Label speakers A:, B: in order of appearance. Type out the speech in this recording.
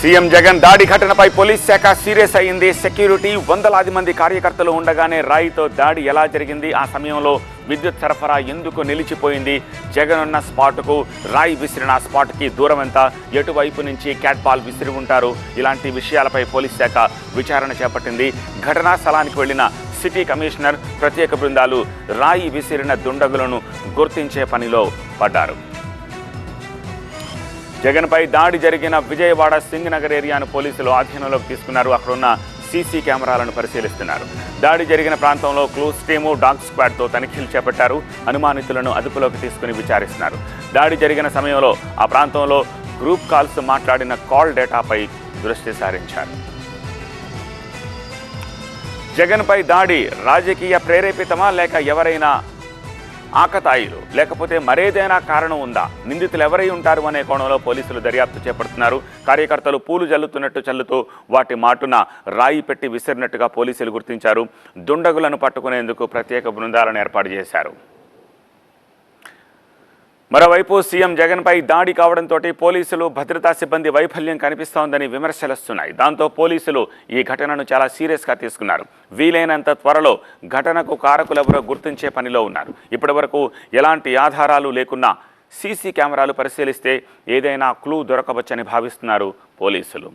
A: CM Jagan దాడి ఘటనపై police శాఖ సీరియస్ అయింది సెక్యూరిటీ వందలాది మంది కార్యకర్తలు ఉండగానే రాయితో దాడి ఎలా జరిగింది? ఆ సమయంలో విద్యుత్ సరఫరా ఎందుకు నిలిచిపోయింది? జగన్ ఉన్న స్పాట్కు రాయి విసిరిన స్పాట్కి దూరం ఎంత? ఎటువైపు నుంచి క్యాట్ బాల్ విసిరి ఉంటారు? ఇలాంటి విషయాలపై పోలీస్ శాఖ విచారణ చేపట్టింది. ఘటనా స్థలానికి వెళ్ళిన సిటీ కమిషనర్ ప్రత్యేక బృందాలు రాయి విసిరిన దుండగులను గుర్తించే పనిలో పడ్డారు. జగన్పై దాడి జరిగిన విజయవాడ సింగ్ నగర్ ఏరియాను పోలీసులు ఆధీనంలోకి తీసుకున్నారు. అక్కడున్న సీసీ కెమెరాలను పరిశీలిస్తున్నారు. దాడి జరిగిన ప్రాంతంలో క్లూస్ టీము డాగ్ స్క్వాడ్తో తనిఖీలు చేపట్టారు. అనుమానితులను అదుపులోకి తీసుకుని విచారిస్తున్నారు. దాడి జరిగిన సమయంలో ఆ ప్రాంతంలో గ్రూప్ కాల్స్ మాట్లాడిన కాల్ డేటాపై దృష్టి సారించారు. జగన్పై దాడి రాజకీయ ప్రేరేపితమా లేక ఎవరైనా ఆకతాయిలు. లేకపోతే మరేదైనా కారణం ఉందా? నిందితులు ఎవరై ఉంటారు అనే కోణంలో పోలీసులు దర్యాప్తు చేపడుతున్నారు. కార్యకర్తలు పూలు జల్లుతున్నట్టు చల్లుతూ వాటి మాటున రాయి పెట్టి విసిరినట్టుగా పోలీసులు గుర్తించారు. దుండగులను పట్టుకునేందుకు ప్రత్యేక బృందాలను ఏర్పాటు చేశారు. మరోవైపు సీఎం జగన్పై దాడి కావడంతో పోలీసులు భద్రతా సిబ్బంది వైఫల్యం కనిపిస్తోందని విమర్శలుస్తున్నాయి. దాంతో పోలీసులు ఈ ఘటనను చాలా సీరియస్గా తీసుకున్నారు. వీలైనంత త్వరలో ఘటనకు కారకులెవరో గుర్తించే పనిలో ఉన్నారు. ఇప్పటివరకు ఎలాంటి ఆధారాలు లేకున్నా సీసీ కెమెరాలు పరిశీలిస్తే ఏదైనా క్లూ దొరకవచ్చని భావిస్తున్నారు పోలీసులు.